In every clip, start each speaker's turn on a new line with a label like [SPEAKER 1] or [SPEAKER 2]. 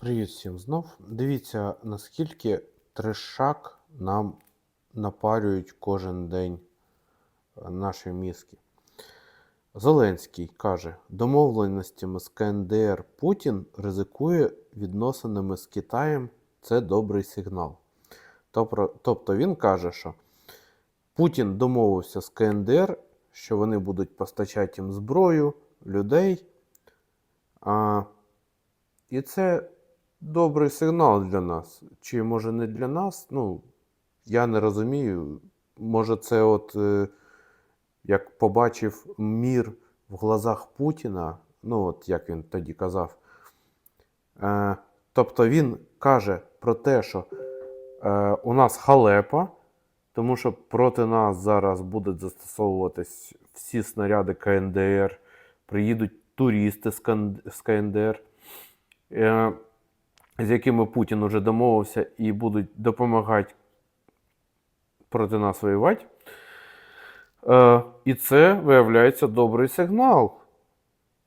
[SPEAKER 1] Привіт всім знов. Дивіться, наскільки трешак нам напарюють кожен день е, наші мізки. Зеленський каже, домовленостями з КНДР Путін ризикує відносинами з Китаєм. Це добрий сигнал. Тобто, він каже, що Путін домовився з КНДР, що вони будуть постачати їм зброю, людей. А, і це добрий сигнал для нас. Чи може не для нас? Ну, я не розумію. Може, це от е, як побачив мір в глазах Путіна, ну, от як він тоді казав. Е, тобто він каже про те, що е, у нас халепа, тому що проти нас зараз будуть застосовуватись всі снаряди КНДР, приїдуть туристи з КНДР. З якими Путін уже домовився і будуть допомагати проти нас воювати. Е, і це виявляється добрий сигнал.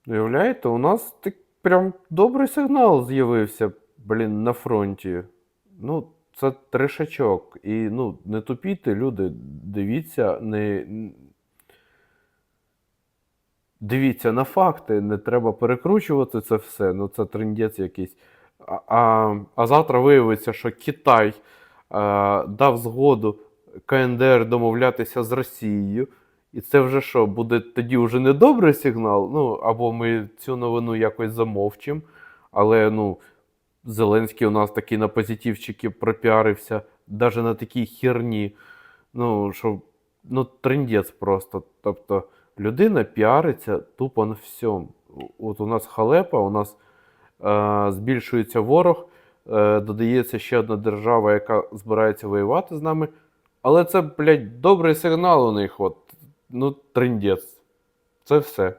[SPEAKER 1] Уявляєте, у нас так прям добрий сигнал з'явився, блін, на фронті. Ну, це трешачок. І ну, не тупійте, люди, дивіться, не. Дивіться на факти, не треба перекручувати це все. Ну, це трендець якийсь. А, а, а завтра виявиться, що Китай е, дав згоду КНДР домовлятися з Росією. І це вже що, буде тоді вже не добрий сигнал? Ну, або ми цю новину якось замовчимо. Але ну, Зеленський у нас такий на позитивчики пропіарився, навіть на такій херні. Ну, що, ну, трендець просто. Тобто людина піариться тупо на всьому. От у нас халепа, у нас збільшується ворог, е, додається ще одна держава, яка збирається воювати з нами. Але це, блядь, добрий сигнал у них. От, ну, триндець. Це все.